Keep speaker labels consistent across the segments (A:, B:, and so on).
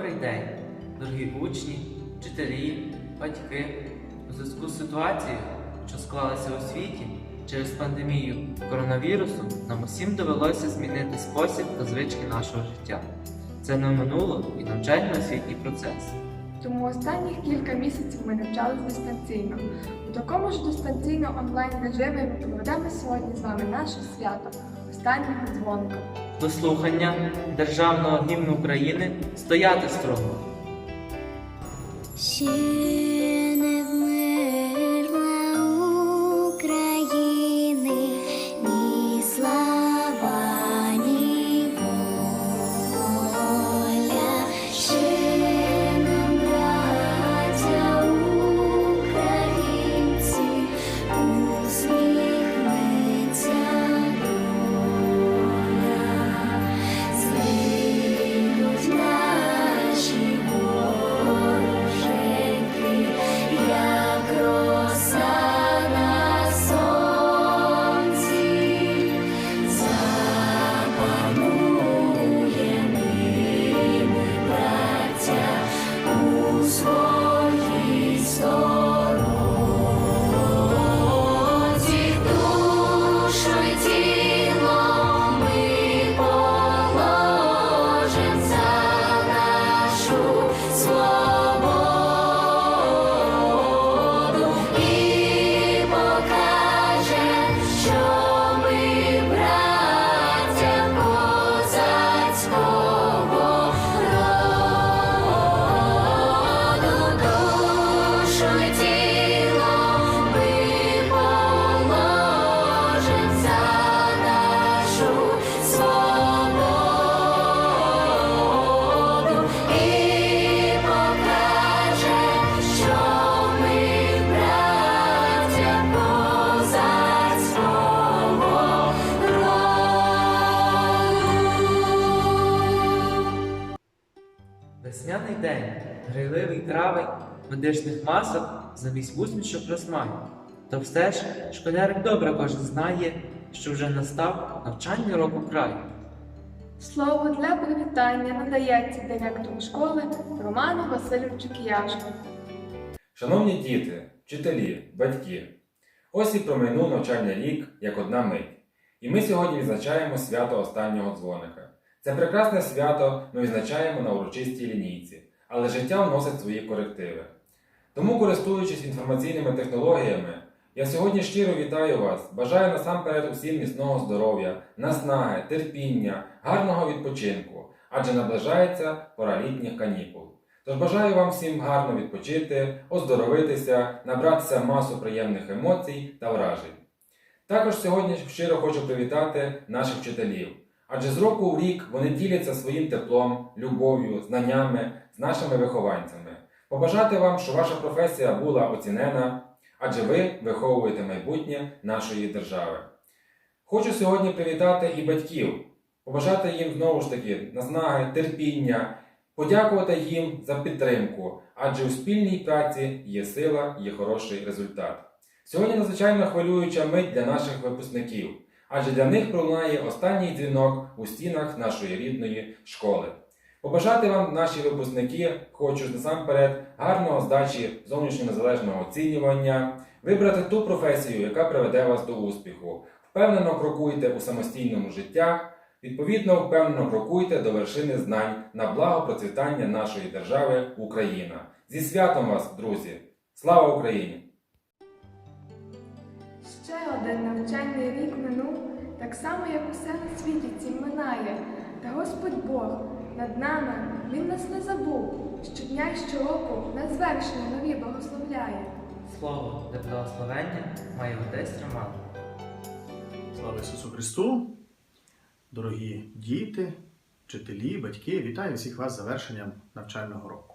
A: Добрий день, дорогі учні, вчителі, батьки. У зв'язку з ситуацією, що склалася у світі через пандемію коронавірусу, нам усім довелося змінити спосіб та звички нашого життя. Це не минуло і навчально-освітній процес.
B: Тому останніх кілька місяців ми навчались дистанційно. У такому ж дистанційно онлайн режимі ми проведемо сьогодні з вами наше свято останнього дзвоника.
A: До слухання Державного гімну України стояти строго. Травень, медичних масок замість усмішок розмай. То все ж школярик добре кожен знає, що вже настав навчальний року край.
B: Слово для привітання надається директору школи Роману Васильовичу Кияшку.
C: Шановні діти, вчителі, батьки, ось і промайнув навчальний рік як одна мить. І ми сьогодні відзначаємо свято останнього дзвоника. Це прекрасне свято ми відзначаємо на урочистій лінійці, але життя вносить свої корективи. Тому, користуючись інформаційними технологіями, я сьогодні щиро вітаю вас, бажаю насамперед усім міцного здоров'я, наснаги, терпіння, гарного відпочинку, адже наближається пора літніх канікул. Тож бажаю вам всім гарно відпочити, оздоровитися, набратися масу приємних емоцій та вражень. Також сьогодні щиро хочу привітати наших вчителів, адже з року в рік вони діляться своїм теплом, любов'ю, знаннями з нашими вихованцями. Побажати вам, щоб ваша професія була оцінена, адже ви виховуєте майбутнє нашої держави. Хочу сьогодні привітати і батьків, побажати їм знову ж таки наснаги, терпіння, подякувати їм за підтримку, адже у спільній праці є сила, є хороший результат. Сьогодні надзвичайно хвилююча мить для наших випускників, адже для них пролунає останній дзвінок у стінах нашої рідної школи. Побажати вам, наші випускники, хочу насамперед гарного здачі зовнішнього незалежного оцінювання, вибрати ту професію, яка приведе вас до успіху. Впевнено крокуйте у самостійному життя, відповідно впевнено крокуйте до вершини знань на благо процвітання нашої держави Україна. Зі святом вас, друзі! Слава Україні!
B: Ще один навчальний рік минув, так само, як усе на світі цім минає. Та Господь Бог над нами, Він нас не забув. Щодня й щороку на звершення нові благословляє.
A: Слово для благословення має отець Роман.
D: Слава Ісусу Христу! Дорогі діти, вчителі, батьки, вітаю всіх вас з завершенням навчального року.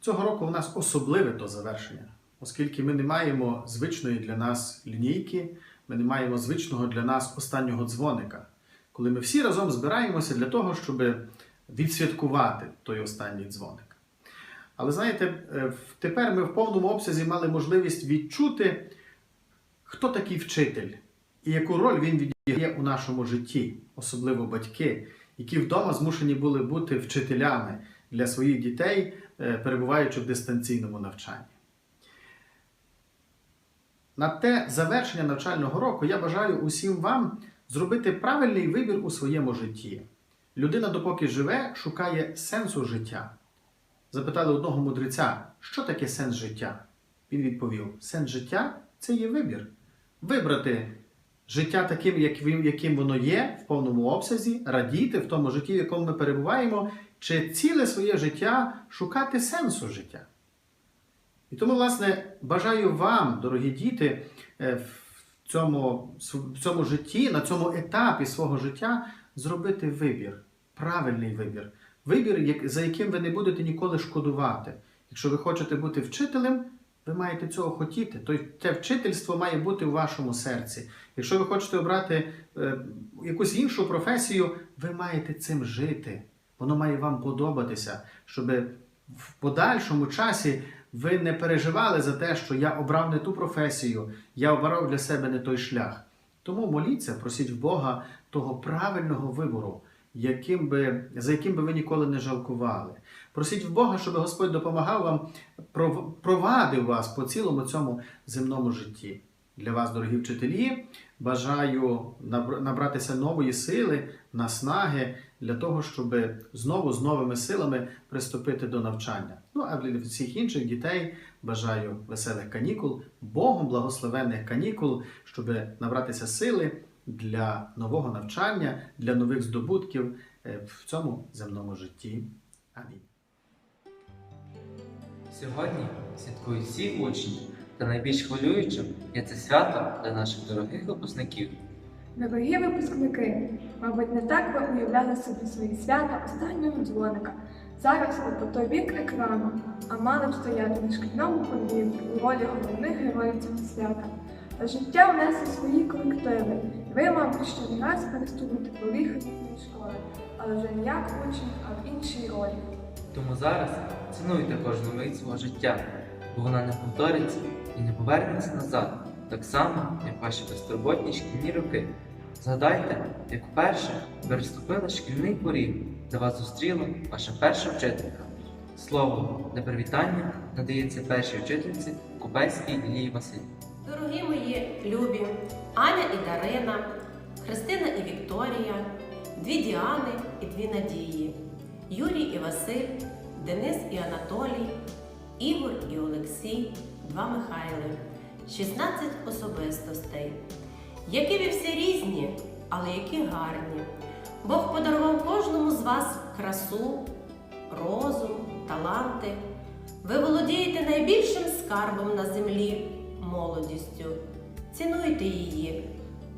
D: Цього року у нас особливе то завершення, оскільки ми не маємо звичної для нас лінійки, ми не маємо звичного для нас останнього дзвоника, коли ми всі разом збираємося для того, щоб відсвяткувати той останній дзвоник. Але знаєте, е, тепер ми в повному обсязі мали можливість відчути, хто такий вчитель і яку роль він відіграє у нашому житті, особливо батьки, які вдома змушені були бути вчителями для своїх дітей, е, перебуваючи в дистанційному навчанні. На те завершення навчального року я бажаю усім вам зробити правильний вибір у своєму житті. Людина, допоки живе, шукає сенсу життя. Запитали одного мудреця, що таке сенс життя? Він відповів: сенс життя це є вибір. Вибрати життя таким, яким воно є, в повному обсязі, радіти в тому житті, в якому ми перебуваємо, чи ціле своє життя шукати сенсу життя. І тому, власне, бажаю вам, дорогі діти, е, в цьому, в цьому житті, на цьому етапі свого життя зробити вибір, правильний вибір. Вибір, за яким ви не будете ніколи шкодувати. Якщо ви хочете бути вчителем, ви маєте цього хотіти. То те вчительство має бути у вашому серці. Якщо ви хочете обрати е, якусь іншу професію, ви маєте цим жити. Воно має вам подобатися, щоб в подальшому часі ви не переживали за те, що я обрав не ту професію, я обрав для себе не той шлях. Тому моліться, просіть в Бога того правильного вибору, яким би, за яким би ви ніколи не жалкували. Просіть в Бога, щоб Господь допомагав вам, провадив вас по цілому цьому земному житті. Для вас, дорогі вчителі, бажаю набратися нової сили, наснаги для того, щоб знову з новими силами приступити до навчання. Ну а для всіх інших дітей бажаю веселих канікул, Богом благословенних канікул, щоб набратися сили для нового навчання, для нових здобутків е, в цьому земному житті. Амінь.
A: Сьогодні святкують всі учні, та найбільш хвилюючим є це свято для наших дорогих випускників.
B: Дорогі випускники, мабуть, не так ви уявляли собі свої свята останнього дзвоника. Зараз ви по той бік екрану, а мали б стояти на шкільному подвір'ї у ролі головних героїв цього свята. Та життя внесло свої корективи. і Ви, мабуть, ще не раз переступите поріг рідної школи, але вже не як учень, а в іншій ролі.
A: Тому зараз цінуйте кожну мить свого життя, бо вона не повториться і не повернеться назад, так само, як ваші безтурботні шкільні роки. Згадайте, як вперше ви переступили шкільний поріг, де вас зустріла ваша перша вчителька. Слово для привітання надається першій вчительці Купецькій Лілії Василь.
E: Дорогі мої любі, Аня і Дарина, Христина і Вікторія, дві Діани і дві Надії, Юрій і Василь, Денис і Анатолій, Ігор і Олексій, два Михайли, 16 особистостей. Які ви всі різні, але які гарні. Бог подарував кожному з вас красу, розум, таланти. Ви володієте найбільшим скарбом на землі молодістю. Цінуйте її,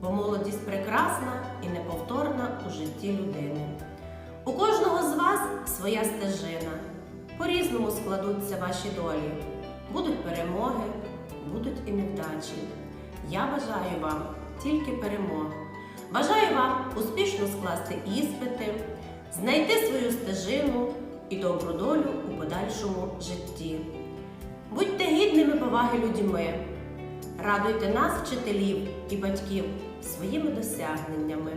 E: бо молодість прекрасна і неповторна у житті людини. У кожного з вас своя стежина. По-різному складуться ваші долі. Будуть перемоги, будуть і невдачі. Я бажаю вам тільки перемог. Бажаю вам успішно скласти іспити, знайти свою стежину і добру долю у подальшому житті. Будьте гідними поваги людьми, радуйте нас, вчителів і батьків, своїми досягненнями.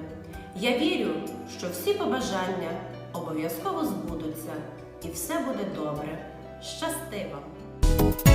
E: Я вірю, що всі побажання обов'язково збудуться і все буде добре. Щасти вам!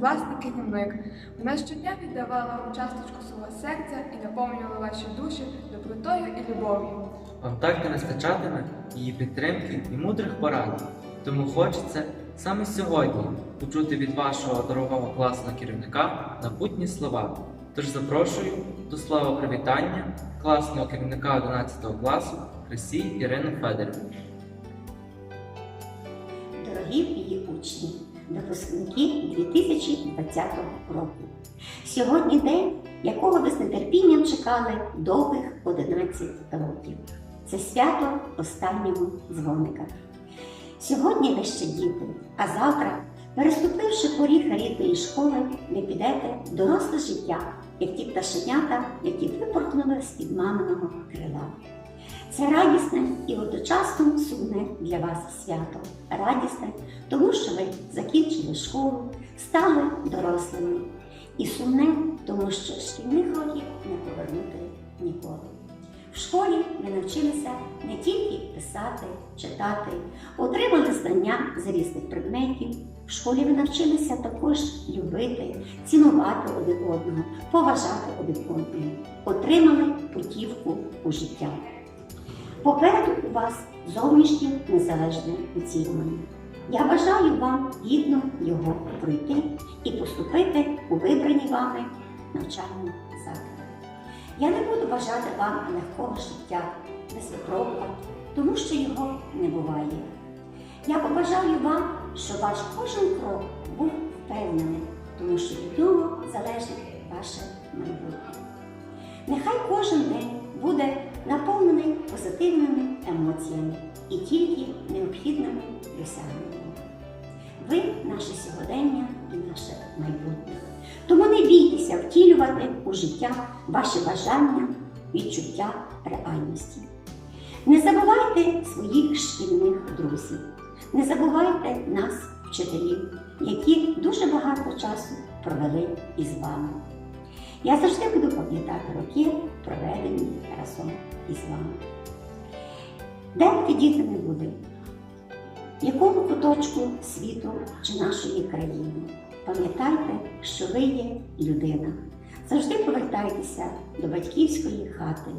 B: Власний керівник. Вона щодня віддавала вам часточку свого серця і наповнювала ваші душі добротою і любов'ю.
A: Вам так не вистачатиме її підтримки і мудрих порад. Тому хочеться саме сьогодні почути від вашого дорогого класного керівника напутні слова. Тож запрошую до слова привітання класного керівника 11 класу Христі Ірину Федорівну.
F: Дорогі її учні, випускники 2020 року. Сьогодні день, якого ви з нетерпінням чекали довгих 11 років. Це свято останнього дзвоника. Сьогодні ви ще діти, а завтра, переступивши поріг рідної школи, ви підете доросле життя, як ті пташенята, які випорхнули з-під маминого крила. Це радісне і одночасно сумне для вас свято. Радісне, тому що ви закінчили школу, стали дорослими. І сумне, тому що шкільних років не повернути ніколи. В школі ви навчилися не тільки писати, читати, отримали знання з різних предметів. В школі ви навчилися також любити, цінувати один одного, поважати один одного, отримали путівку у життя. Попереду у вас зовнішнє незалежне оцінювання. Я бажаю вам гідно його пройти і поступити у вибрані вами навчальні заклади. Я не буду бажати вам легкого життя без випробувань, тому що його не буває. Я побажаю вам, щоб ваш кожен крок був впевнений, тому що від нього залежить ваше майбутнє. Нехай кожен день буде наповнений позитивними емоціями і тільки необхідними досягненнями. Ви наше сьогодення і наше майбутнє. Тому не бійтеся втілювати у життя ваші бажання, відчуття реальності. Не забувайте своїх шкільних друзів, не забувайте нас, вчителів, які дуже багато часу провели із вами. Я завжди буду пам'ятати роки, проведені разом із вами. Де ви діти не були, в якому куточку світу чи нашої країни, пам'ятайте, що ви є людина. Завжди повертайтеся до батьківської хати,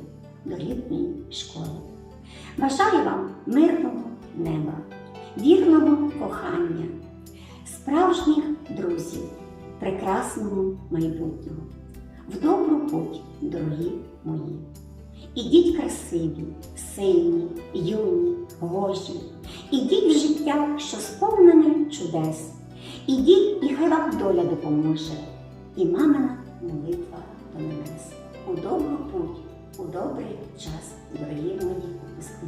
F: до рідної школи. Бажаю вам мирного неба, вірного кохання, справжніх друзів, прекрасного майбутнього. В добру путь, дорогі мої. Ідіть красиві, сильні, юні, гожі. Ідіть в життя, що сповнене чудес. Ідіть, і хай вам доля допоможе. І мамина молитва до небес. У добру путь, у добрий час, дорогі мої.
A: Ну,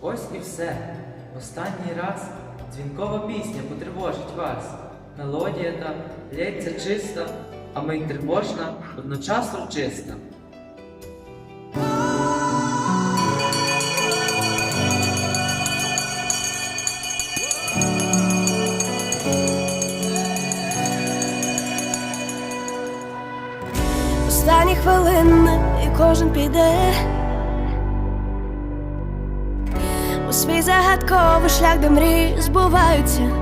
A: Ось і все. Останній раз дзвінкова пісня потривожить вас. Мелодія та лється чиста, а ми й тривожна, одночасно чиста.
G: Останні хвилини і кожен піде у свій загадковий шлях, де мрії збуваються.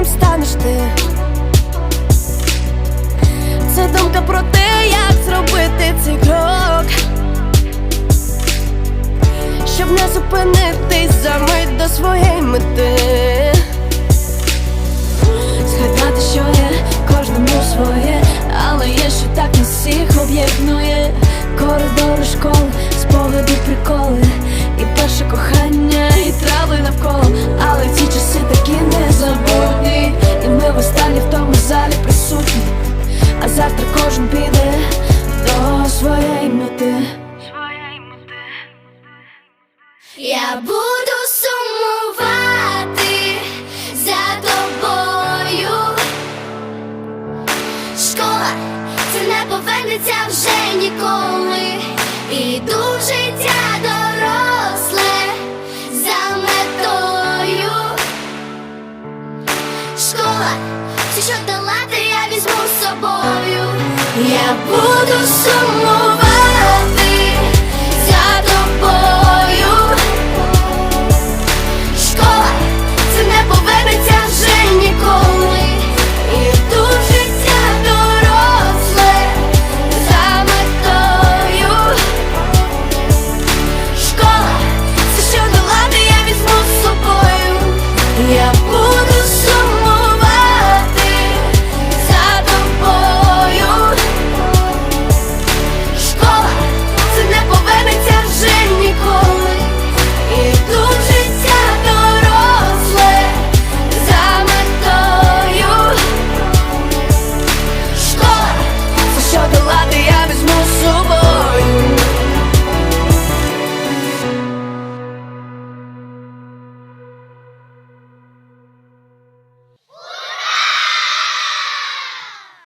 G: моїм станеш ти. Це думка про те, як зробити цей крок, щоб не зупинитись за мить до своєї мети, згадати, що є кожному своє, але є, ще так
H: не всі. Все,